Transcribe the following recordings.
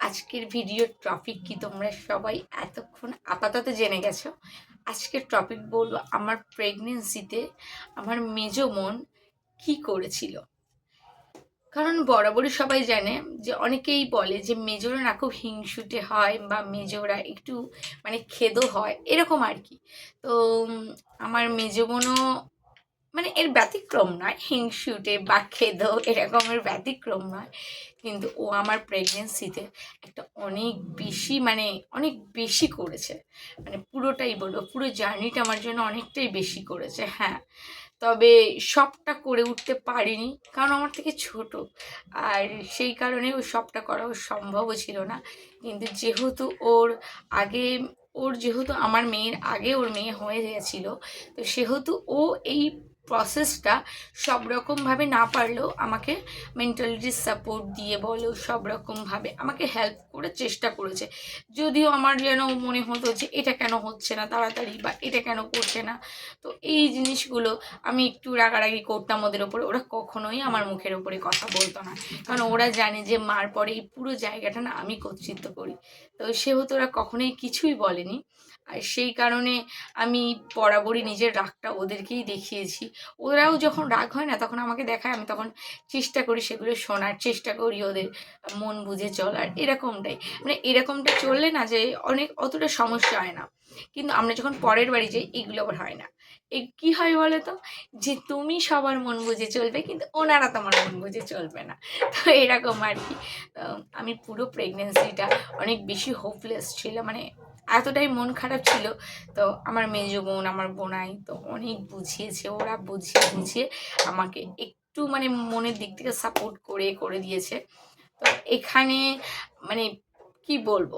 আজকের ভিডিওর টপিক কি তোমরা সবাই এতক্ষণ আপাতত জেনে গেছো? আজকের টপিক বলব আমার প্রেগনেন্সিতে আমার মেজো মন কি করেছিল? কারণ বরাবরই সবাই জানে যে অনেকেই বলে যে মেজোরা না খুব হিংসুটে হয় বা মেজোরা একটু মানে খেদো হয়, এরকম আর কি। তো আমার মেজো বোনও মানে এর ব্যতিক্রম নয়। হিংসুটে বা খেদো এরকমের ব্যতিক্রম নয়। কিন্তু ও আমার প্রেগনেন্সিতে একটা অনেক বেশি মানে অনেক বেশি করেছে। মানে পুরোটাই বলব, পুরো জার্নিটা আমার জন্য অনেকটাই বেশি করেছে হ্যাঁ। তবে সবটা করে উঠতে পারিনি, কারণ আমার থেকে ছোট। আর সেই কারণে ও সবটা করাও সম্ভবও ছিল না। কিন্তু যেহেতু ওর আগে, ওর যেহেতু আমার মেয়ের আগে ওর মেয়ে হয়ে গেছিল, তো সেহেতু ও এই প্রসেসটা সব রকমভাবে না পারলেও আমাকে মেন্টালিটি সাপোর্ট দিয়ে বলো, সব রকমভাবে আমাকে হেল্প করে চেষ্টা করেছে। যদিও আমার যেন মনে হতো যে এটা কেন হচ্ছে না তাড়াতাড়ি বা এটা কেন করছে না। তো এই জিনিসগুলো আমি একটু রাগারাগি করতাম ওদের ওপরে ওরা কখনোই আমার মুখের ওপরে কথা বলতো না। কারণ ওরা জানে যে মার পরে এই পুরো জায়গাটা না আমি কর্তৃত্ব করি। তো সেহেতু ওরা কখনোই কিছুই বলেনি। আর সেই কারণে আমি বরাবরই নিজের রাগটা ওদেরকেই দেখিয়েছি। ওরাও যখন রাগ হয় না, তখন আমাকে দেখায়, আমি তখন চেষ্টা করি সেগুলো শোনার, চেষ্টা করি ওদের মন বুঝে চলার, এরকমটাই। মানে এরকমটা চললে না যে অনেক, অতটা সমস্যা হয় না। কিন্তু আমরা যখন পরের বাড়ি যাই, এগুলো আবার হয় না। এ কী হয় বলো তো? যে তুমি সবার মন বুঝে চলবে, কিন্তু ওনারা তোমার মন বুঝে চলবে না। তো এরকম আর কি। আমি পুরো প্রেগনেন্সিটা অনেক বেশি হোপলেস ছিল মানে এতটাই মন খারাপ ছিল। তো আমার মেজো বোন, আমার বোনাই তো অনেক বুঝিয়েছে, ওরা বুঝিয়ে বুঝিয়ে আমাকে একটু মানে মনের দিক থেকে সাপোর্ট করে করে দিয়েছে। তো এখানে মানে কি বলব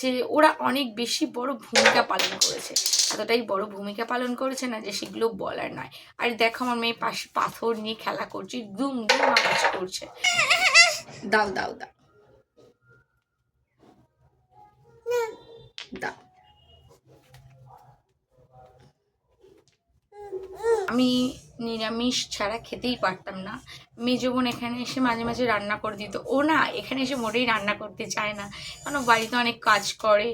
যে ওরা অনেক বেশি বড় ভূমিকা পালন করেছে। এতটাই বড় ভূমিকা পালন করেছে না যে সেগুলো বলার নয়। আর দেখো আমার মেয়ে পাশে, পাথর নিয়ে খেলা করছে দুম দুম আওয়াজ করছে। দাও দাও দাও। আমি নিরামিষ ছাড়া খেতেই পারতাম না। মেজো বোন এখানে এসে মাঝে মাঝে রান্না করে দিত। ও না, এখানে এসে মোটেই রান্না করতে চায় না। কারণ বাড়িতে অনেক কাজ করে।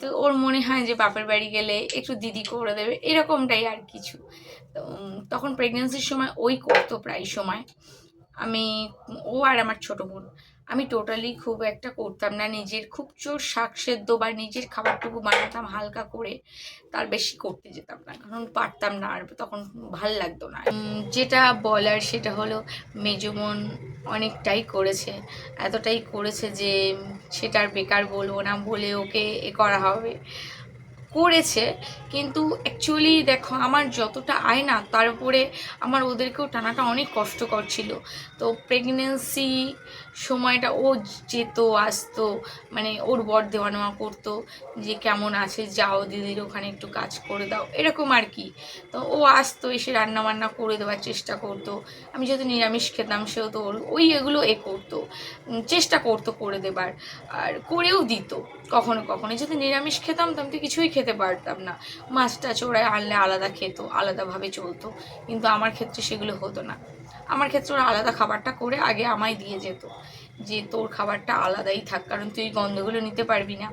তো ওর মনে হয় যে বাপের বাড়ি গেলে একটু দিদি করে দেবে, এরকমটাই আর কিছু। তখন প্রেগনেন্সির সময় ওই করতো প্রায় সময়। আমি, ও আর আমার ছোট বোন। আমি টোটালি খুব একটা করতাম না। নিজের খুব চোর শাক সেদ্ধ বা নিজের খাবারটুকু বানাতাম হালকা করে, তার বেশি করতে যেতাম না। কারণ পারতাম না আর তখন ভালো লাগতো না। যেটা বলার সেটা হলো মেজমন অনেকটাই করেছে। এতটাই করেছে যে, সেটা আর বেকার বলব না, বলে ওকে এ করা হবে। করেছে, কিন্তু অ্যাকচুয়ালি দেখো আমার যতটা আয় না তার উপরে আমার ওদেরকেও টানাটা অনেক কষ্টকর ছিল। তো প্রেগনেন্সি সময়টা ও যেত, আসতো মানে ওর বর দেওয়া নেওয়া করতো যে কেমন আছে, যাও দিদির ওখানে একটু কাজ করে দাও, এরকম আর কি। তো ও আসতো, এসে রান্না বান্না করে দেওয়ার চেষ্টা করতো। আমি যেহেতু নিরামিষ খেতাম, সেহেতু ওর ওই এগুলো এ করতো চেষ্টা করতো করে দেবার, আর করেও দিত, কখনো কখনো। যেহেতু নিরামিষ খেতাম, তো আমি তো কিছুই খেতে পারতাম না। মাছটা চোড়ায় আনলে আলাদা খেত, আলাদাভাবে চলতো, কিন্তু আমার ক্ষেত্রে সেগুলো হতো না। আমার ক্ষেত্রে ওরা আলাদা খাবারটা করে আগে আমায় দিয়ে যেত। যে তোর খাবারটা আলাদাই থাক, কারণ তুই গন্ধগুলো নিতে পারবি না।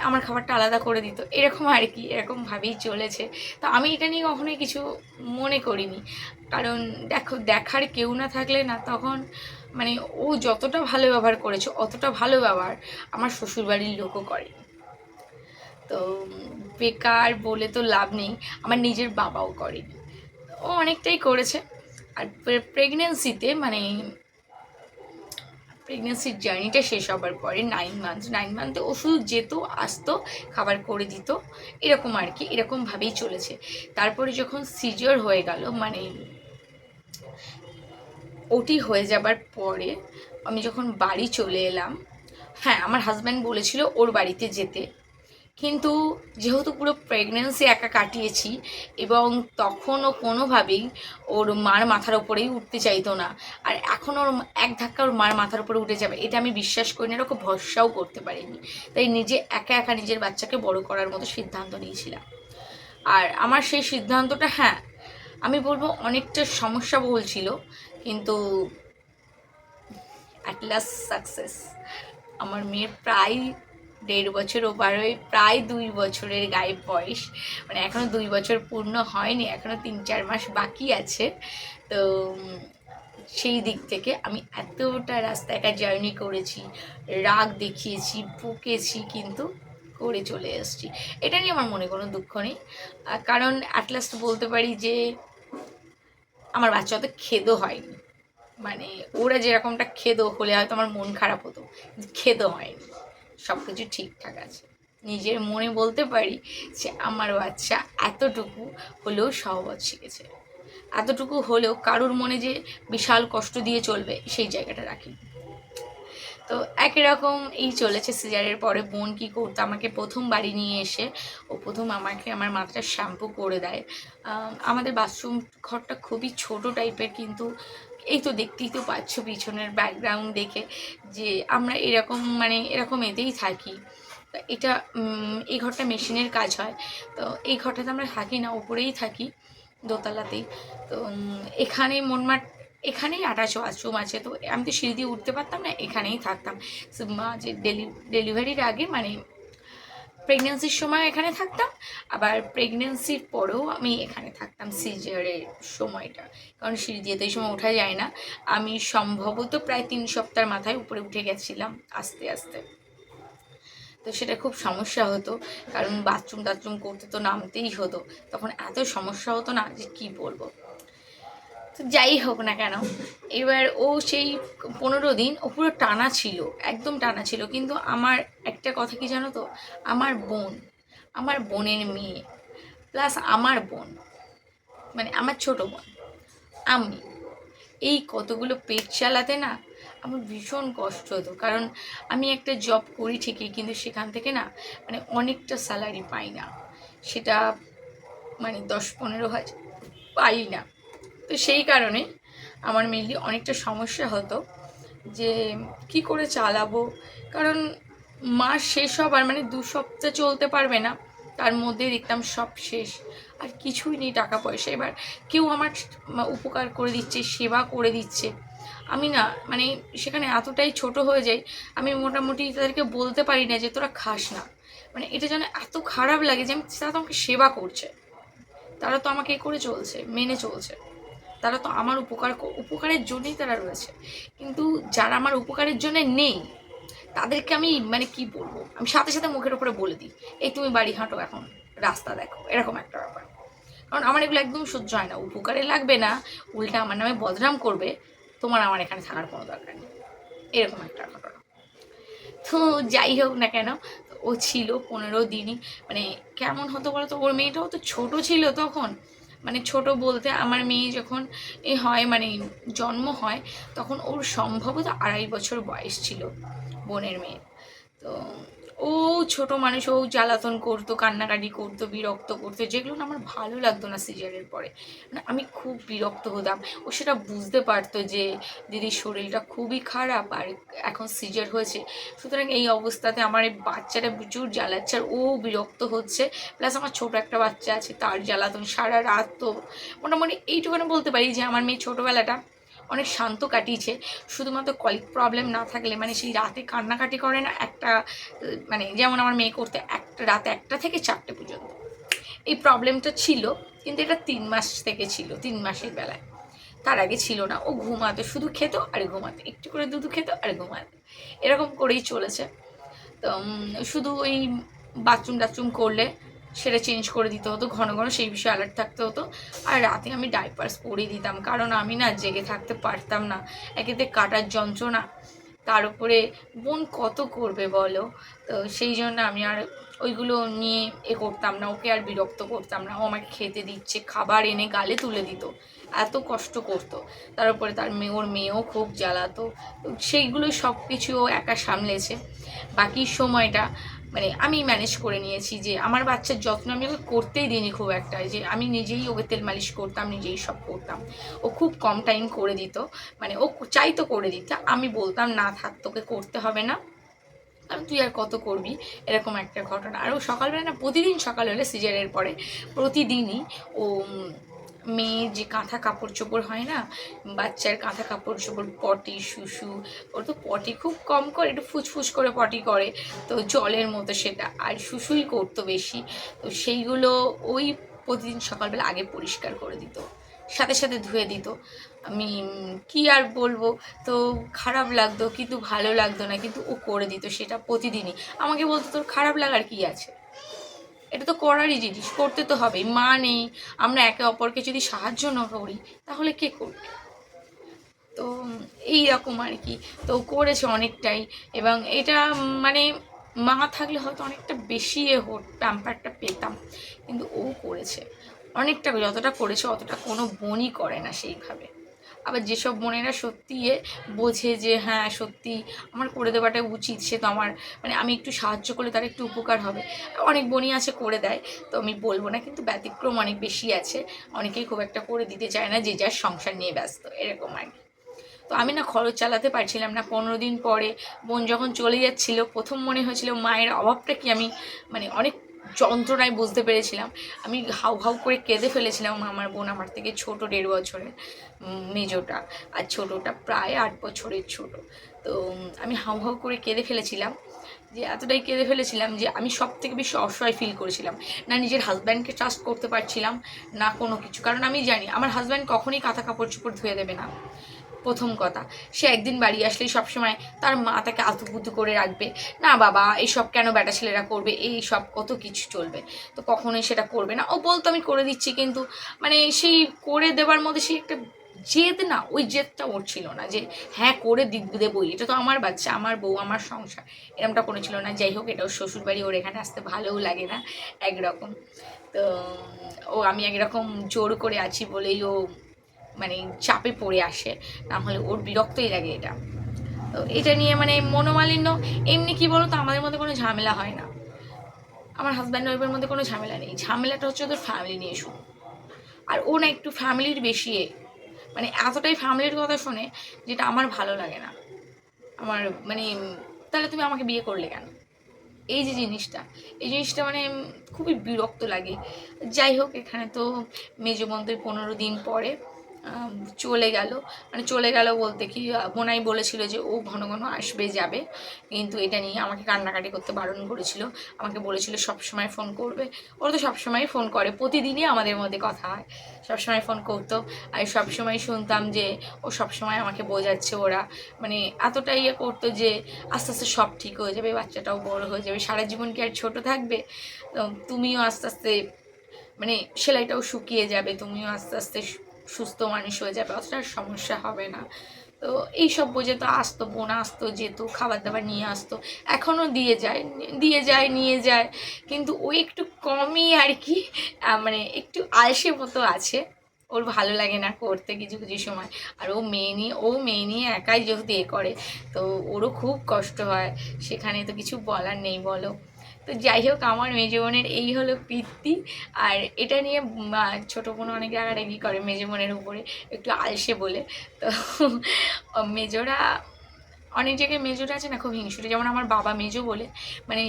আমার খাবারটা আলাদা করে দিত। এরকম আর কি, এরকমভাবেই চলেছে। তো আমি এটা নিয়ে কখনোই কিছু মনে করিনি। কারণ দেখো, দেখার কেউ না থাকলে না তখন মানে ও যতটা ভালো ব্যবহার করেছে, অতটা ভালো ব্যবহার আমার শ্বশুরবাড়ির লোকও করে। তো বেকার বলে তো লাভ নেই, আমার নিজের বাবাও করেনি। ও অনেকটাই করেছে। আর প্রেগনেন্সিতে মানে প্রেগনেন্সির জার্নিটা শেষ হবার পরে নাইন মান্থ নাইন মান্থে ওষুধ যেত, আসতো, খাবার করে দিত, এরকম আর কি এরকমভাবেই চলেছে। তারপরে যখন সিজার হয়ে গেল মানে ওটি হয়ে যাবার পরে আমি যখন বাড়ি চলে এলাম হ্যাঁ আমার হাজব্যান্ড বলেছিল ওর বাড়িতে যেতে। কিন্তু যেহেতু পুরো প্রেগনেন্সি একা কাটিয়েছি এবং তখনও কোনোভাবেই ওর মার মাথার ওপরেই উঠতে চাইতো না। আর এখন ওর এক ধাক্কা ওর মার মাথার উপরে উঠে যাবে, এটা আমি বিশ্বাস করি না ওকে ভরসাও করতে পারিনি। তাই নিজে একা একা নিজের বাচ্চাকে বড় করার মতো সিদ্ধান্ত নিয়েছিলাম। আর আমার সেই সিদ্ধান্তটা হ্যাঁ আমি বলব অনেকটা সমস্যা বলছিল কিন্তু অ্যাট লাস্ট সাকসেস আমার মেয়ের প্রায় দেড় বছর ওভার হয়ে প্রায় দুই বছরের গায়ে বয়স। মানে এখনও দুই বছর পূর্ণ হয়নি এখনও তিন চার মাস বাকি আছে। তো সেই দিক থেকে আমি এতটা রাস্তা একা জার্নি করেছি, রাগ দেখিয়েছি বকেছি কিন্তু করে চলে এসেছি। এটা নিয়ে আমার মনে কোনো দুঃখ নেই। কারণ অ্যাটলাস্ট বলতে পারি যে আমার বাচ্চা অত খেদো হয়নি। মানে ওরা যেরকমটা খেদো হলে হয়তো আমার মন খারাপ হতো খেদো হয়নি। সব কিছু ঠিকঠাক আছে। নিজের মনে বলতে পারি যে আমার বাচ্চা এতটুকু হলেও সহবত শিখেছে। এতটুকু হলেও কারুর মনে যে বিশাল কষ্ট দিয়ে চলবে সেই জায়গাটা রাখি। তো একই রকম এই চলেছে সিজারের পরে বোন কি করতো, আমাকে প্রথম বাড়ি নিয়ে এসে ও প্রথম আমাকে আমার মাথাটা শ্যাম্পু করে দেয়। আমাদের বাথরুম ঘরটা খুবই ছোট টাইপের কিন্তু এই তো দেখতেই তো পাচ্ছ পিছনের ব্যাকগ্রাউন্ড দেখে যে আমরা এরকম মানে এরকম এতেই থাকি। এটা এই ঘরটা মেশিনের কাজ হয়। তো এই ঘরটাতে আমরা থাকি না, উপরেই থাকি দোতলাতেই তো এখানে মনমাট এখানেই আটাশ ওয়াশরুম আছে। তো আমি তো সিঁড়ি দিয়ে উঠতে পারতাম না, এখানেই থাকতাম। যে ডেলি, ডেলিভারির আগে মানে প্রেগনেন্সির সময় এখানে থাকতাম, আবার প্রেগনেন্সির পরেও আমি এখানে থাকতাম সিজারের সময়টা। কারণ সিঁড়ি দিয়ে তো এই সময় ওঠা যায় না। আমি সম্ভবত প্রায় তিন সপ্তাহের মাথায় উপরে উঠে গেছিলাম আস্তে আস্তে। তো সেটা খুব সমস্যা হতো, কারণ বাথরুম টাথরুম করতে তো নামতেই হতো। তখন এত সমস্যা হতো না যে কি বলব? যাই হোক না কেন, এবার ও সেই পনেরো দিন ও পুরো টানা ছিল, একদম টানা ছিল। কিন্তু আমার একটা কথা কি জানো তো? আমার বোন, আমার বোনের মেয়ে প্লাস আমার বোন মানে আমার ছোট বোন, আমি এই কতগুলো পেট চালাতে না আমার ভীষণ কষ্ট হতো। কারণ আমি একটা জব করি ঠিকই, কিন্তু সেখান থেকে না মানে অনেকটা স্যালারি পাই না। সেটা মানে দশ পনেরো হাজার পাই না। তো সেই কারণে আমার মেনলি অনেকটা সমস্যা হতো যে কি করে চালাবো? কারণ মাস শেষ হবার মানে দু সপ্তাহ চলতে পারবে না। তার মধ্যে দেখতাম সব শেষ। আর কিছুই নেই টাকা পয়সা। এবার কেউ আমার উপকার করে দিচ্ছে, সেবা করে দিচ্ছে। আমি না মানে সেখানে এতটাই ছোট হয়ে যাই, আমি মোটামুটি তাদেরকে বলতে পারি না যে তোরা খাস না। মানে এটা যেন এত খারাপ লাগে যে আমি, তারা তো আমাকে সেবা করছে। তারা তো আমাকে করে চলছে, মেনে চলছে। তারা তো আমার উপকার উপকারের জন্যই তারা রয়েছে। কিন্তু যারা আমার উপকারের জন্য নেই, তাদেরকে আমি মানে কি বলব? আমি সাথে সাথে মুখের উপরে বলে দিই, এই তুমি বাড়ি হাঁটো এখন, রাস্তা দেখো। এরকম একটা ব্যাপার। কারণ আমার এগুলো একদম সহ্য হয় না। উপকারে লাগবে না, উল্টা আমার নামে বদনাম করবে, তোমার আমার এখানে থাকার কোনো দরকার নেই। এরকম একটা ঘটনা। তো যাই হোক না কেন, ও ছিল পনেরো দিনই মানে কেমন হতো বলো বলতো? ওর মেয়েটাও তো ছোট ছিল তখন। মানে ছোট বলতে আমার মেয়ে যখন এ হয় মানে জন্ম হয়, তখন ওর সম্ভবত আড়াই বছর বয়স ছিল বোনের মেয়ে তো ও ছোট মানুষ, ও জ্বালাতন করতো, কান্নাকাটি করতো, বিরক্ত করতো, যেগুলো না আমার ভালো লাগতো না সিজারের পরে। মানে আমি খুব বিরক্ত হতাম। ও সেটা বুঝতে পারতো যে দিদির শরীরটা খুবই খারাপ আর এখন সিজার হয়েছে। সুতরাং এই অবস্থাতে আমার এই বাচ্চাটা প্রচুর জ্বালাচ্ছে আর ও বিরক্ত হচ্ছে। প্লাস আমার ছোট একটা বাচ্চা আছে, তার জ্বালাতন সারা রাত তো মোটামুটি এইটুখানে বলতে পারি যে আমার মেয়ে ছোটোবেলাটা অনেক শান্ত কাটিয়েছে। শুধুমাত্র কলিক প্রবলেম না থাকলে মানে সেই রাতে কান্নাকাটি করে না একটা মানে যেমন আমার মেয়ে করতে একটা, রাতে একটা থেকে চারটে পর্যন্ত। এই প্রবলেমটা ছিল, কিন্তু এটা তিন মাস থেকে ছিল, তিন মাসের বেলায়। তার আগে ছিল না। ও ঘুমাতো, শুধু খেত আর ঘুমাতো। একটু করে দুধু খেত আর ঘুমাতো। এরকম করেই চলেছে। তো শুধু ওই বাথরুম টাথরুম করলে সেটা চেঞ্জ করে দিতে হতো, ঘন ঘন সেই বিষয়ে অ্যালার্ট থাকতে হতো। আর রাতে আমি ডাইপার্স পরিয়ে দিতাম, কারণ আমি না জেগে থাকতে পারতাম না। একেতে কাটার যন্ত্রণা, তার উপরে বোন কত করবে বলো? তো সেই জন্য আমি আর ওইগুলো নিয়ে এ করতাম না, ওকে আর বিরক্ত করতাম না। ও আমাকে খেতে দিচ্ছে, খাবার এনে গালে তুলে দিত, এত কষ্ট করতো। তার উপরে তার মেয়ে, ওর মেয়েও খুব জ্বালাতো। সেইগুলো সব কিছু ও একা সামলেছে। বাকি সময়টা মানে আমি ম্যানেজ করে নিয়েছি যে আমার বাচ্চার যত্ন আমি ওকে করতেই দিইনি খুব একটা, যে আমি নিজেই ওকে তেল মালিশ করতাম, নিজেই সব করতাম। ও খুব কম টাইম করে দিত মানে ও চাইতো করে দিতে, আমি বলতাম, না থাক, তোকে করতে হবে না। কারণ তুই আর কত করবি? এরকম একটা ঘটনা। আর ও সকালবেলা না, প্রতিদিন সকাল হলে সিজারের পরে, প্রতিদিনই ও মেয়ের যে কাঁথা কাপড় চোপড় হয় না, বাচ্চার কাঁথা কাপড় চোপড়, পটি শুশু ওর তো পটি খুব কম করে, একটু ফুসফুস করে পটি করে, তো জলের মতো সেটা। আর শুশুই করতো বেশি, তো সেইগুলো ওই প্রতিদিন সকালবেলা আগে পরিষ্কার করে দিত, সাথে সাথে ধুয়ে দিত। আমি, কি আর বলব, তো খারাপ লাগতো, কিন্তু ভালো লাগতো না, কিন্তু ও করে দিত সেটা প্রতিদিনই। আমাকে বলতো, তোর খারাপ লাগার কি আছে? এটা তো করারই জিনিস, করতে তো হবেই। মা নেই, আমরা একে অপরকে যদি সাহায্য না করি, তাহলে কে করবে? তো এই রকম আর কি। তো করেছে অনেকটাই এবং এটা মানে মা থাকলে হয়তো অনেকটা বেশি এ হত প্যাম্পারটা পেতাম, কিন্তু ও করেছে। অনেকটা যতটা করেছে, অতটা কোনো বোনই করে না সেইভাবে। আবার যেসব বোনেরা সত্যি এ বোঝে যে হ্যাঁ সত্যি আমার করে দেওয়াটা উচিত, সে তো আমার মানে আমি একটু সাহায্য করলে তার একটু উপকার হবে। অনেক বোনই আছে করে দেয়, তো আমি বলব না, কিন্তু ব্যতিক্রম অনেক বেশি আছে। অনেকেই খুব একটা করে দিতে চায় না, যে যার সংসার নিয়ে ব্যস্ত, এরকম আর কি। তো আমি না খরচ চালাতে পারছিলাম না। পনেরো দিন পরে বোন যখন চলে যাচ্ছিল, প্রথম মনে হয়েছিল, মায়ের অভাবটা কি আমি মানে অনেক যন্ত্রণায় বুঝতে পেরেছিলাম। আমি হাউ হাউ করে কেঁদে ফেলেছিলাম আমার বোন আমার থেকে ছোট দেড় বছরের মেজোটা। আর ছোটোটা প্রায় আট বছরের ছোট। তো আমি হাউ হাউ করে কেঁদে ফেলেছিলাম যে, এতটাই কেঁদে ফেলেছিলাম যে, আমি সব থেকে বেশি অসহায় ফিল করেছিলাম। না নিজের হাজব্যান্ডকে ট্রাস্ট করতে পারছিলাম, না কোনো কিছু। কারণ আমি জানি, আমার হাজব্যান্ড কখনই কাঁথা কাপড় চোপড় ধুয়ে দেবে না। প্রথম কথা, সে একদিন বাড়ি আসলেই সবসময় তার মা তাকে আতুপুতু করে রাখবে। না বাবা এইসব কেন বেটা ছেলেরা করবে? এই সব কত কিছু চলবে। তো কখনোই সেটা করবে না। ও বলতো, আমি করে দিচ্ছি। কিন্তু মানে সেই করে দেওয়ার মধ্যে সেই একটা জেদ না, ওই জেদটা ওর ছিল না যে হ্যাঁ করে দিক দেবই এটা তো আমার বাচ্চা, আমার বউ, আমার সংসার। এরকমটা কোনো ছিল না। যাই হোক, এটা ওর শ্বশুরবাড়ি, ওর এখানে আসতে ভালোও লাগে না, একরকম। তো, ও আমি একরকম জোর করে আছি বলেই ও মানে চাপে পড়ে আসে না হলে ওর বিরক্তই লাগে এটা। তো এটা নিয়ে মানে মনোমালিন্য, এমনি কি বলো তো আমাদের মধ্যে কোনো ঝামেলা হয় না। আমার হাজব্যান্ড ওয়াইফের মধ্যে কোনো ঝামেলা নেই। ঝামেলাটা হচ্ছে ওদের ফ্যামিলি নিয়ে শুরু আর ও না একটু ফ্যামিলির বেশি। মানে এতটাই ফ্যামিলির কথা শোনে যেটা আমার ভালো লাগে না। আমার মানে তাহলে তুমি আমাকে বিয়ে করলে কেন? এই যে জিনিসটা, এই জিনিসটা মানে খুবই বিরক্ত লাগে। যাই হোক, এখানে তো মেজো বন্ধুর পনেরো দিন পরে চলে গেল। মানে চলে গেল বলতে কি বোনাই বলেছিল যে ও ঘন ঘন আসবে, যাবে। কিন্তু এটা নিয়ে আমাকে কান্নাকাটি করতে বারণ করেছিল। আমাকে বলেছিল সবসময় ফোন করবে। ওরা তো সবসময় ফোন করে। প্রতিদিনই আমাদের মধ্যে কথা হয়। সবসময় ফোন করতো। আর সবসময় শুনতাম যে ও সবসময় আমাকে বোঝাচ্ছে ওরা। মানে এতটাই ইয়ে করতো যে আস্তে আস্তে সব ঠিক হয়ে যাবে, বাচ্চাটাও বড় হয়ে যাবে। সারা জীবন কি আর ছোট থাকবে? তুমিও আস্তে আস্তে মানে সেলাইটাও শুকিয়ে যাবে। তুমিও আস্তে আস্তে সুস্থ মানুষ হয়ে যাবে, অতটা সমস্যা হবে না। তো এইসব বোঝে তো আসতো, বোন আসতো, যেত খাবার দাবার নিয়ে আসতো, এখনও দিয়ে যায় দিয়ে যায়, নিয়ে যায়। কিন্তু ও একটু কমই আর কি মানে একটু আলসে মতো আছে। ওর ভালো লাগে না করতে কিছু কিছু সময়। আর ও মেয়ে নিয়ে, ও মেয়ে নিয়ে একাই যেহেতু এ করে, তো ওরও খুব কষ্ট হয়। সেখানে তো কিছু বলার নেই, বলো। তো যাই হোক, আমার মেজো বোনের এই হলো কীর্তি আর এটা নিয়ে ছোটো বোন অনেক রাগারাগি করে মেজো বোনের উপরে, একটু আলসে বলে। তো মেজোরা, অনেক জায়গায় মেজোরা আছে না খুব হিংসুটে, যেমন আমার বাবা মেজো বলে মানে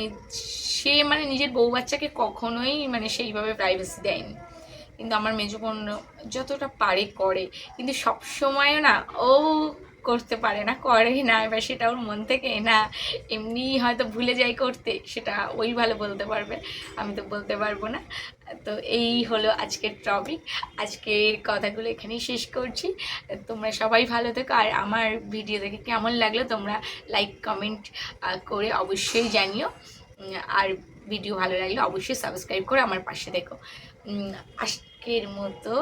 সে মানে নিজের বউ বাচ্চাকে কখনোই মানে সেইভাবে প্রাইভেসি দেয়নি। কিন্তু আমার মেজো বোন যতটা পারে করে, কিন্তু সব সময়ও না, ও করতে পারে না, করে না, এবার সেটা ওর মন থেকে না, এমনি হয়তো ভুলে যাই করতে, সেটা ওই ভালো বলতে পারবে, আমি তো বলতে পারব না। তো এই হলো আজকের টপিক আজকের কথাগুলো এখানেই শেষ করছি। তোমরা সবাই ভালো থেকো, আর আমার ভিডিও দেখে কেমন লাগল তোমরা লাইক কমেন্ট করে অবশ্যই জানিও। আর ভিডিও ভালো লাগলে অবশ্যই সাবস্ক্রাইব করে আমার পাশে দেখো। আজকের মতো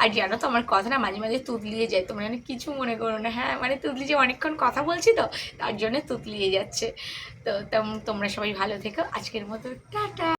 আর জানো তো আমার কথা না মাঝে মাঝে তুতলিয়ে যায়, তোমরা যেন কিছু মনে করো না। হ্যাঁ মানে তুতলি যে অনেকক্ষণ কথা বলছি তো, তার জন্য তুতলিয়ে যাচ্ছে। তো তোমরা সবাই ভালো থেকো। আজকের মতো, টাটা!